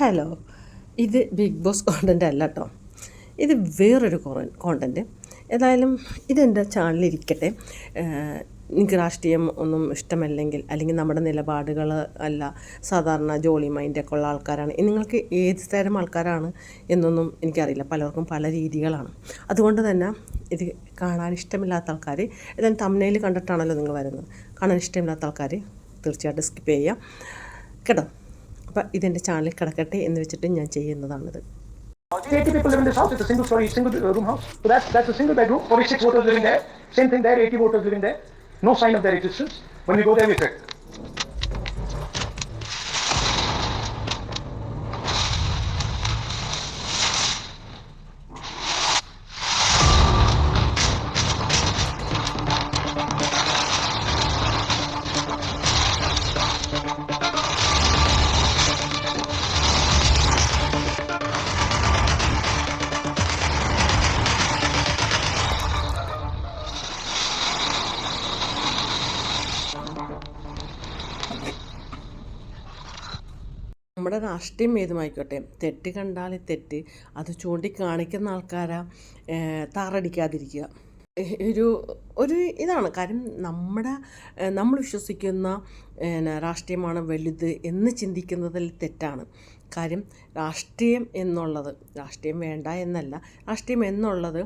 Hello ഇത് big boss content അല്ല കേട്ടോ ഇത് വേറൊരു കോണ്ടന്റ് ഏതായാലും ഇതെന്റെ ചാനലിരിക്കട്ടെ നിങ്ങൾക്ക് രാഷ്ട്രീയം ഒന്നും ഇഷ്ടമല്ലെങ്കിൽ അല്ലെങ്കിൽ നമ്മുടെ നിലപാടുകൾ അല്ല സാധാരണ ജോളി മൈൻഡൊക്കെ ഉള്ള ആൾക്കാരാണ്. നിങ്ങൾക്ക് ഏത് തരം ആൾക്കാരാണ് എന്നൊന്നും എനിക്കറിയില്ല. പലർക്കും പല രീതികളാണ്. അതുകൊണ്ട് തന്നെ ഇത് കാണാൻ ഇഷ്ടമില്ലാത്ത ആൾക്കാർ ഏതായാലും തമ്മനയിൽ കണ്ടിട്ടാണല്ലോ നിങ്ങൾ വരുന്നത്. കാണാൻ ഇഷ്ടമില്ലാത്ത ആൾക്കാർ തീർച്ചയായിട്ടും സ്കിപ്പ് ചെയ്യുക കേട്ടോ? അപ്പം ഇതെന്റെ ചാനലിൽ കിടക്കട്ടെ എന്ന് വെച്ചിട്ട് ഞാൻ ചെയ്യുന്നതാണിത് 80 people live in this house. It's a single story, single uh, room house. So that's that's a single bedroom. 46 voters living there. Same thing there. 80 voters living there. No sign of their existence. When you go there, we check. നമ്മുടെ രാഷ്ട്രീയം ഏതുമായിക്കോട്ടെ? തെറ്റ് കണ്ടാൽ തെറ്റ്. അത് ചൂണ്ടിക്കാണിക്കുന്ന ആൾക്കാരാ താറടിക്കാതിരിക്കുക. ഒരു ഒരു ഇതാണ്. കാര്യം നമ്മുടെ നമ്മൾ വിശ്വസിക്കുന്ന രാഷ്ട്രീയമാണ് വലുത് എന്ന് ചിന്തിക്കുന്നതിൽ തെറ്റാണ്. കാര്യം രാഷ്ട്രീയം എന്നുള്ളത് രാഷ്ട്രീയം വേണ്ട എന്നല്ല രാഷ്ട്രീയം എന്നുള്ളത്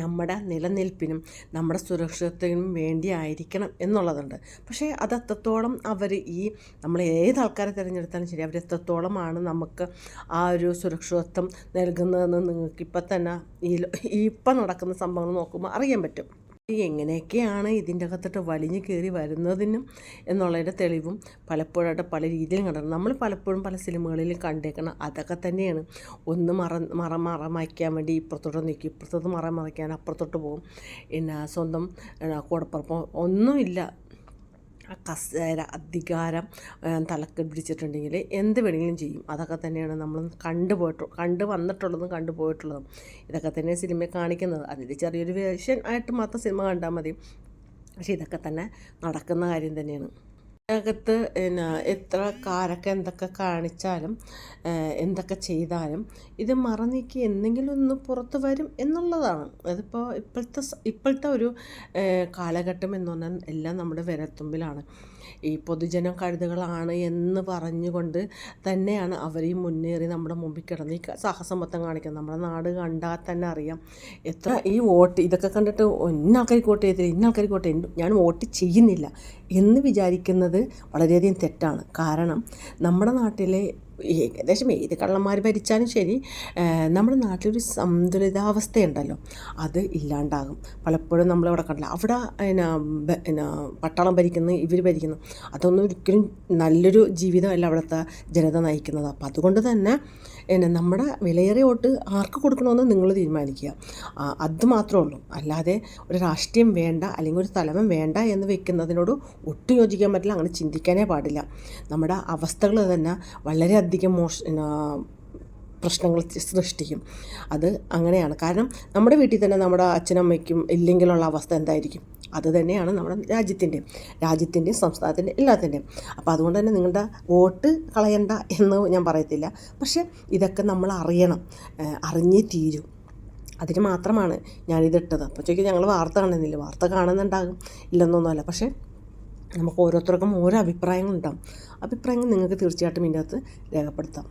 നമ്മുടെ നിലനിൽപ്പിനും നമ്മുടെ സുരക്ഷിതത്വത്തിനും വേണ്ടിയായിരിക്കണം എന്നുള്ളതുണ്ട്. പക്ഷേ അത് എത്രത്തോളം അവർ ഈ നമ്മൾ ഏത് ആൾക്കാരെ തിരഞ്ഞെടുത്താലും ശരി അവർ എത്രത്തോളമാണ് നമുക്ക് ആ ഒരു സുരക്ഷിതത്വം നൽകുന്നതെന്ന് നിങ്ങൾക്ക് ഇപ്പം തന്നെ ഈ ഇപ്പം നടക്കുന്ന സംഭവങ്ങൾ നോക്കുമ്പോൾ അറിയാൻ പറ്റും. എങ്ങനെയൊക്കെയാണ് ഇതിന്റെ അകത്തോട്ട് വലിഞ്ഞു കയറി വരുന്നതിനും എന്നുള്ളതിന്റെ തെളിവും പലപ്പോഴായിട്ട് പല രീതിയിൽ കണ്ടിട്ടുണ്ട്. നമ്മൾ പലപ്പോഴും പല സിനിമകളിലും കണ്ടേക്കണം. അതൊക്കെ തന്നെയാണ്. ഒന്ന് മറ മറ മറ മറയ്ക്കാൻ വേണ്ടി ഇപ്പുറത്തോട്ട് നിൽക്കും. ഇപ്പുറത്തോട്ട് മറ മറയ്ക്കാൻ അപ്പുറത്തോട്ട് പോകും. പിന്നെ സ്വന്തം പിന്നെ കൂടപ്പുറപ്പം ഒന്നുമില്ല. കസേര അധികാരം തലക്ക് പിടിച്ചിട്ടുണ്ടെങ്കിൽ എന്ത് വേണമെങ്കിലും ചെയ്യും. അതൊക്കെ തന്നെയാണ് നമ്മൾ കണ്ടുപോയിട്ട് കണ്ടു വന്നിട്ടുള്ളതും കണ്ടുപോയിട്ടുള്ളതും ഇതൊക്കെ തന്നെ സിനിമയെ കാണിക്കുന്നത്. അതിന്റെ ചെറിയൊരു വേഷൻ ആയിട്ട് മാത്രം സിനിമ കണ്ടാൽ മതി. പക്ഷേ ഇതൊക്കെ തന്നെ നടക്കുന്ന കാര്യം തന്നെയാണ്. അകത്ത് പിന്നെ എത്ര കാരൊക്കെ എന്തൊക്കെ കാണിച്ചാലും എന്തൊക്കെ ചെയ്താലും ഇത് മറന്നീക്കി എന്തെങ്കിലും ഒന്ന് പുറത്ത് വരും എന്നുള്ളതാണ്. അതിപ്പോൾ ഇപ്പോഴത്തെ ഇപ്പോഴത്തെ ഒരു കാലഘട്ടം എന്ന് പറഞ്ഞാൽ എല്ലാം നമ്മുടെ വിരത്തുമ്പിലാണ് ഈ പൊതുജനം കഴുതുകളാണ് എന്ന് പറഞ്ഞുകൊണ്ട് തന്നെയാണ് അവരെയും മുന്നേറി നമ്മുടെ മുമ്പിൽ കിടന്ന് ഈ സാഹസമത്വം കാണിക്കുന്നത്. നമ്മുടെ നാട് കണ്ടാൽ തന്നെ അറിയാം. എത്ര ഈ വോട്ട് ഇതൊക്കെ കണ്ടിട്ട് ഇന്ന ആൾക്കാർക്ക് വോട്ട് ചെയ്തില്ല ഇന്ന ആൾക്കാർക്ക് വോട്ട് ചെയ്തു ഞാൻ വോട്ട് ചെയ്യുന്നില്ല എന്ന് വിചാരിക്കുന്നത് വളരെയധികം തെറ്റാണ്. കാരണം നമ്മുടെ നാട്ടിലെ ഏകദേശം ഏത് കള്ളന്മാർ ഭരിച്ചാലും ശരി നമ്മുടെ നാട്ടിലൊരു സന്തുലിതാവസ്ഥയുണ്ടല്ലോ അത് ഇല്ലാണ്ടാകും. പലപ്പോഴും നമ്മളിവിടെ കണ്ടില്ല. അവിടെ പിന്നെ പട്ടാളം ഭരിക്കുന്നു ഇവർ ഭരിക്കുന്നു. അതൊന്നും ഒരിക്കലും നല്ലൊരു ജീവിതമല്ല അവിടുത്തെ ജനത നയിക്കുന്നത്. അപ്പം അതുകൊണ്ട് തന്നെ പിന്നെ നമ്മുടെ വിലയേറിയ വോട്ട് ആർക്ക് കൊടുക്കണമെന്ന് നിങ്ങൾ തീരുമാനിക്കുക. അത് മാത്രമേ ഉള്ളൂ. അല്ലാതെ ഒരു രാഷ്ട്രീയം വേണ്ട അല്ലെങ്കിൽ ഒരു തലവൻ വേണ്ട എന്ന് വെക്കുന്നതിനോട് ഒട്ടും യോജിക്കാൻ പറ്റില്ല. അങ്ങനെ ചിന്തിക്കാനേ പാടില്ല. നമ്മുടെ അവസ്ഥകൾ തന്നെ വളരെയധികം മോശ പിന്നെ പ്രശ്നങ്ങൾ സൃഷ്ടിക്കും. അത് അങ്ങനെയാണ്. കാരണം നമ്മുടെ വീട്ടിൽ തന്നെ നമ്മുടെ അച്ഛനമ്മയ്ക്കും ഇല്ലെങ്കിലുള്ള അവസ്ഥ എന്തായിരിക്കും? അത് തന്നെയാണ് നമ്മുടെ രാജ്യത്തിന്റെയും രാജ്യത്തിന്റെയും സംസ്ഥാനത്തിന്റെയും എല്ലാത്തിന്റെയും. അപ്പോൾ അതുകൊണ്ട് തന്നെ നിങ്ങളുടെ വോട്ട് കളയണ്ട എന്ന് ഞാൻ പറയത്തില്ല. പക്ഷേ ഇതൊക്കെ നമ്മൾ അറിയണം. അറിഞ്ഞേ തീരും. അതിന് മാത്രമാണ് ഞാനിതിട്ടത്. അപ്പോൾ ചോദിക്കും ഞങ്ങൾ വാർത്ത കാണുന്നില്ല? വാർത്ത കാണുന്നുണ്ടാകും. ഇല്ലെന്നൊന്നുമല്ല. പക്ഷേ നമുക്ക് ഓരോരുത്തർക്കും ഓരോ അഭിപ്രായങ്ങളുണ്ടാകും അഭിപ്രായങ്ങൾ നിങ്ങൾക്ക് തീർച്ചയായിട്ടും ഇതിന്റെ അകത്ത് രേഖപ്പെടുത്താം.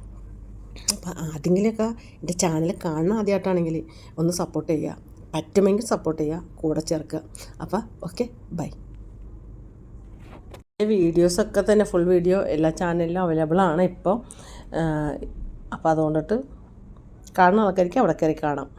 അപ്പോൾ ആദ്യമെങ്കിലൊക്കെ എന്റെ ചാനൽ കാണുന്ന ആദ്യമായിട്ടാണെങ്കിൽ ഒന്ന് സപ്പോർട്ട് ചെയ്യുക. പറ്റുമെങ്കിൽ സപ്പോർട്ട് ചെയ്യുക. കൂടെ ചേർക്കുക. അപ്പോൾ ഓക്കെ ബൈ വീഡിയോസൊക്കെ തന്നെ ഫുൾ വീഡിയോ എല്ലാ ചാനലിലും അവൈലബിൾ ആണ് ഇപ്പോൾ അപ്പോൾ അതുകൊണ്ടിട്ട് കാണുന്ന ആൾക്കാർക്ക് അവിടെ കയറി കാണാം.